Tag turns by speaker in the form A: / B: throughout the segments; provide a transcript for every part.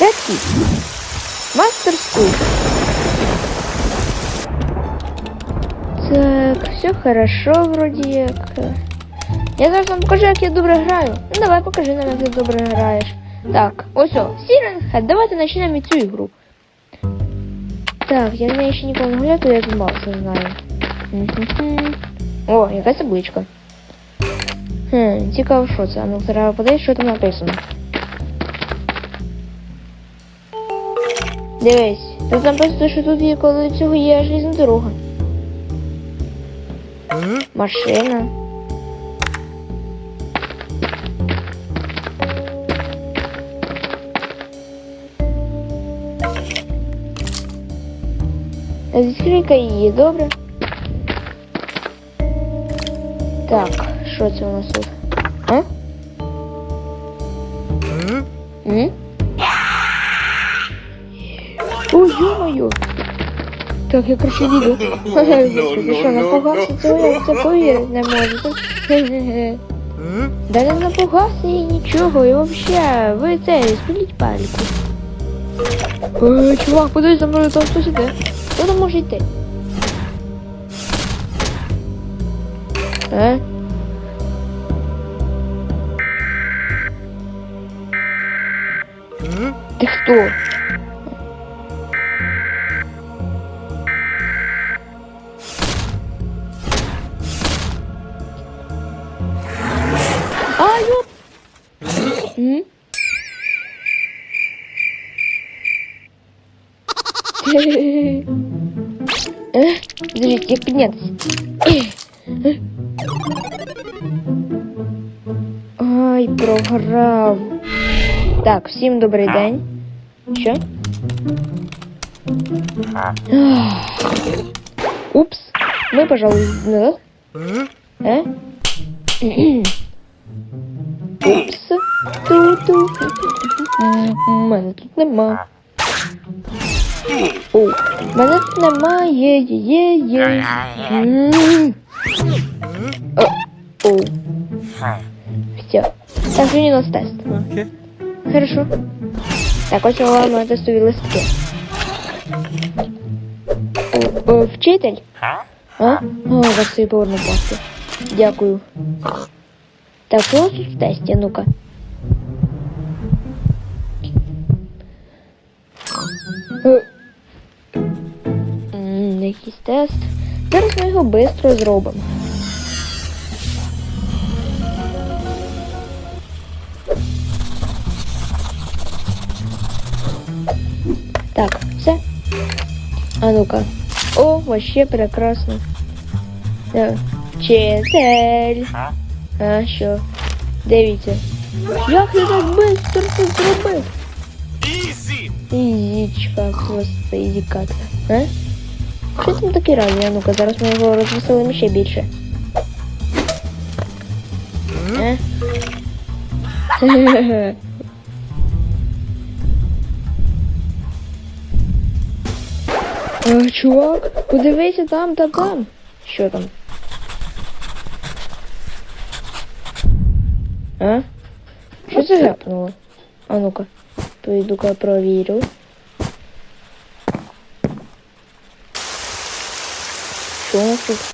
A: Редкий. Мастерську. Так, все хорошо вроді як. Я зараз вам покажу, як я добре граю. Ну давай покажи нам, як ти добре граєш. Так, ось о, Сіренхед, давайте почнемо цю ігру. Так, я в неї ще ніколи не гуляю, то я мало знаю. О, якась табличка. Хм, цікаво, що це. А ну треба подивитися, що там написано. Дивись, тут написано, що тут є, коли цього є желізна дорога. Машина. Відкрийка її, добре? Так, що це у нас тут? Так, я краще відео. Що, напугався цього, як це повірити не можете. Да не напугався і нічого, і вообще, ви це, спіліть пальку. Ой, чувак, подивись за мною, там хтось іде. Хто там може йти? Е? Ти хто? Піднятися? Е. Ай, програв. Так, всім добрий день. Що? Упс. Ми, пожалуй, назад. Е? Упс. Ту-ту. Мене тут нема. О, мене тут немає. Є, є. М. О, О. Все. Так, же у нас тест.
B: Okay.
A: Хорошо. Так, ось вам мої тестові листки. О, о, вчитель? А? О, Василь поверну пасту. Дякую. Так, що у нас тут в тесті? Ну-ка. Е. М, Якийсь тест. Зараз ми його швидко зробимо. Так, все. А ну-ка. О, вообще прекрасно. Вчитель. А що? Дивіться. Як я так швидко це зробив? Ізічка, просто ізікатка. А? Що там таке? А ну-ка, зараз ми його розвеселимо ще більше. А? А, чувак, подивися там та там. Що там? А? Що це гепнуло? А ну-ка, пойду-ка провірю. Oh,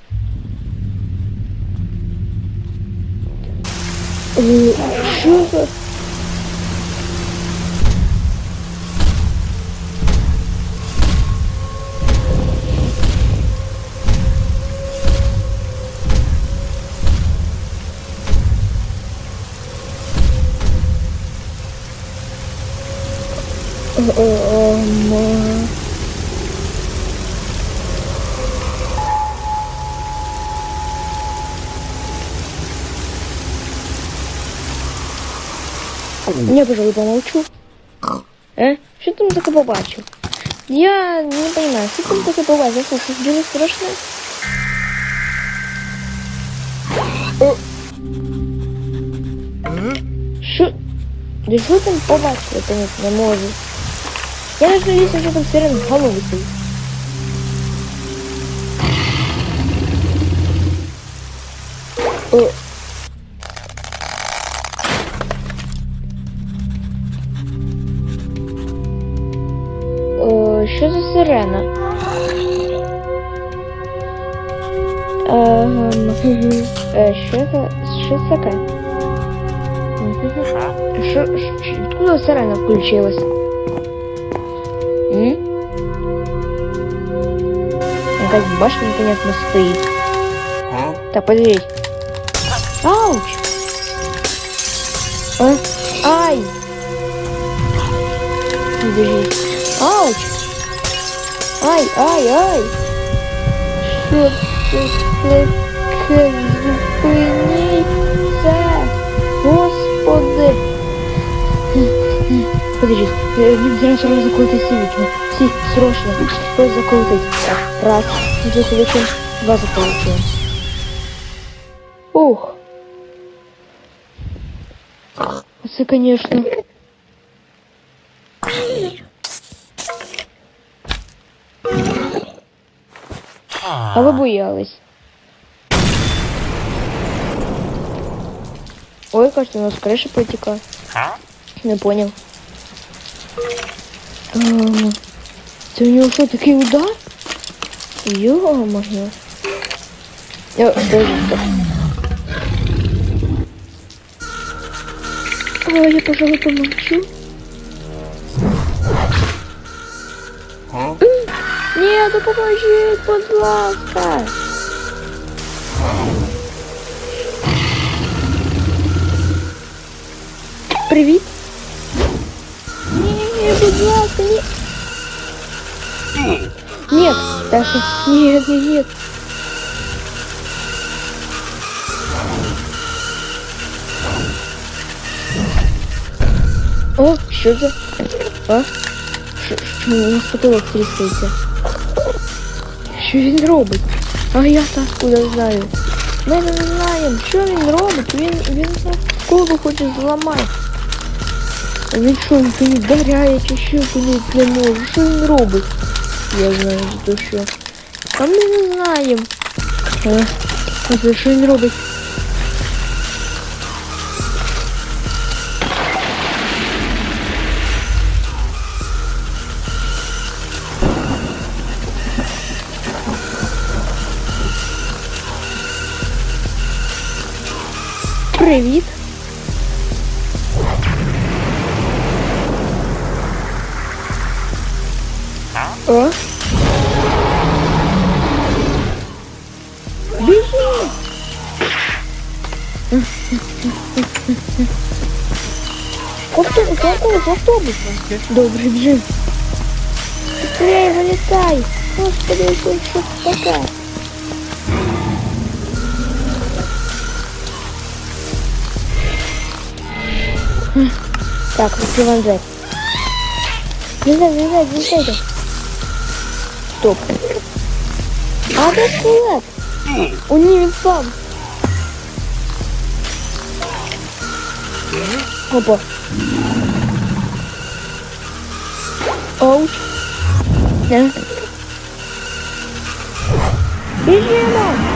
A: oh, oh, my. Я, пожалуй, помолчу. Що ти там таке побачив? Я не понимаю, що там таке побачив? Щось дуже страшне. Що? Да що там побачив? Я не можу. Я не вісім, що там сирен голову стоїть. О. що за сирена? Ем, е, що це? Що це таке? Що, що, що- відкуда сирена включилась? М? Якась башня непонятно стоїть.
B: Huh?
A: Так, подивись. Ауч! А? Ай! Біжить. Ауч! Ай, ай, ай! Що це таке? Зупиніться! Господи! Подожди, він зараз сразу заколотить всі вікна. Всі, срочно. Хтось заколотить. Так, раз, заколотим, два заколотим. Ух. Це, конечно. А ви боялись? Ой, кажется, у нас крыша.
B: Huh?
A: Не понял. Це у нього що, такий удар? Йо-моє. Я, подожди, стоп. А, я, пожалуй, помолчу. Ні, допоможіть, будь ласка. Привіт. Ні, ні, будь ласка, ні. Нет, Даша, нет, нет, нет. О, що це? А? Що, що у нас потолок тріскається? Що він робить? А я так куди знаю. Ми не знаємо, що він робить. Він, він колу хоче зламати. Він що, він тобі даряє чи що тобі не може? Що він робить? Я знаю, то що. А ми не знаємо. А що він робить? Привіт. О. Біжи! Автобус, автобус, автобус. Добре, біжи. Быстрее вылетай. Господи, это что такое? Так, открываем дверь. Нельзя, нельзя, нельзя. Стоп. А де скелет? У ній він сам. Опа. Оуч. Не. Біжимо.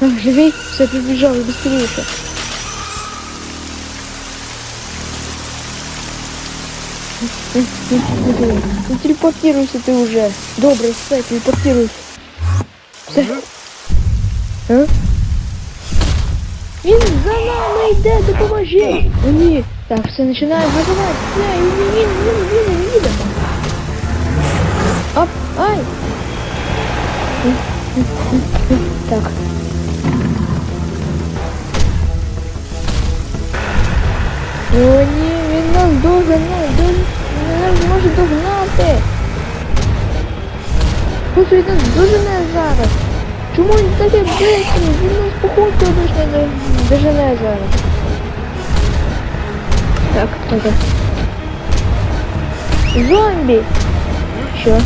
A: А, живий, все, побіжали, быстрее. Ну телепортируйся ты уже. Добре, все, телепортируйся. Все. А? Він за нами йде, допоможи. О, ні. Так, все, починаємо газувати. Все, він, він, він, він, він, їде. Оп, ай. Так. О, ні, він нас догнав, до... він нас може догнати. Просто він нас дожене зараз. Чому він таке бистрий? Він нас походу не дожене зараз. Так, хто це? Зомбі! Що?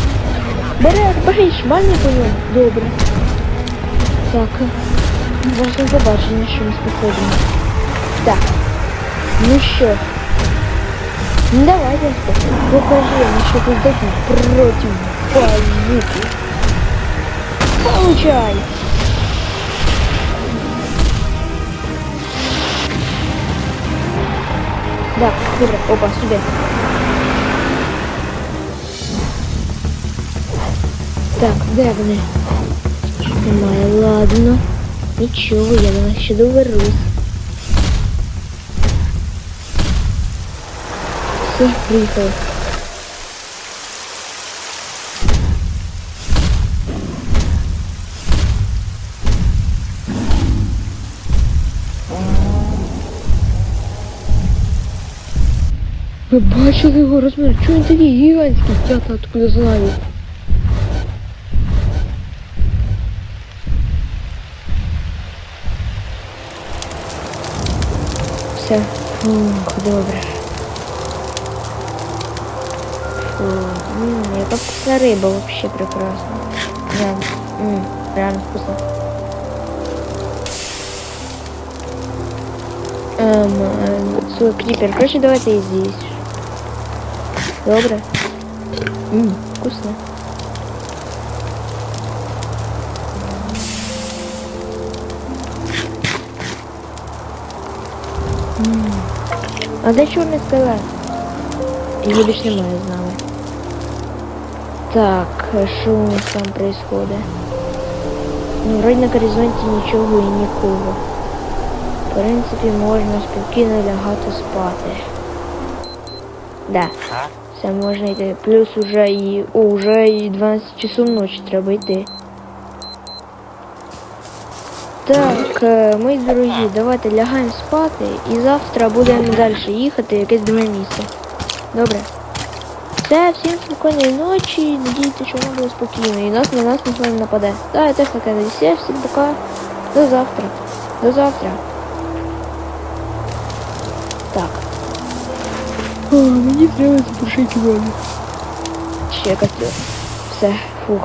A: Бери, бери, шмальний по ньому. Добре. Так. Можна побачення, що ми споходимо. Так. Ну що? Ну давайте покажи мне, что ты здесь против базуки. Получай! Так, добре, опа, сюди. Так, де вони? Немає, ладно. Нічого, я до них ще доберусь. Все, приїхали. Ви бачили його розмір? Чого він такий гігантський? Я то откуда знаю. Все. Фух, добре. я как вкусная рыба, вообще прекрасно. Прям, прям вкусно. Эм, эм, свой крипер. Короче, давайте и здесь. Добро. Ммм, вкусно. М. А зачем черный скала? Його більш немає з нами. Так, що у нас там происходит? Ну, вроде на горизонті нічого і нікого. В принципі, можна спокійно лягати спати. Да, все можна йти. Плюс уже і. О, уже і 12 часов ночі треба йти. Так, е, мої дорогі, давайте лягаємо спати і завтра будемо далі їхати в якесь друге місце. Добре. Все, всім спокійної ночі, Надіюся, що воно було спокійно і нас на нас ніхто не нападе. Так, я теж таке надіюся. Всім пока. До завтра. До завтра. Так. О, мені треба запушити воду. Ще костюм. Все, фух.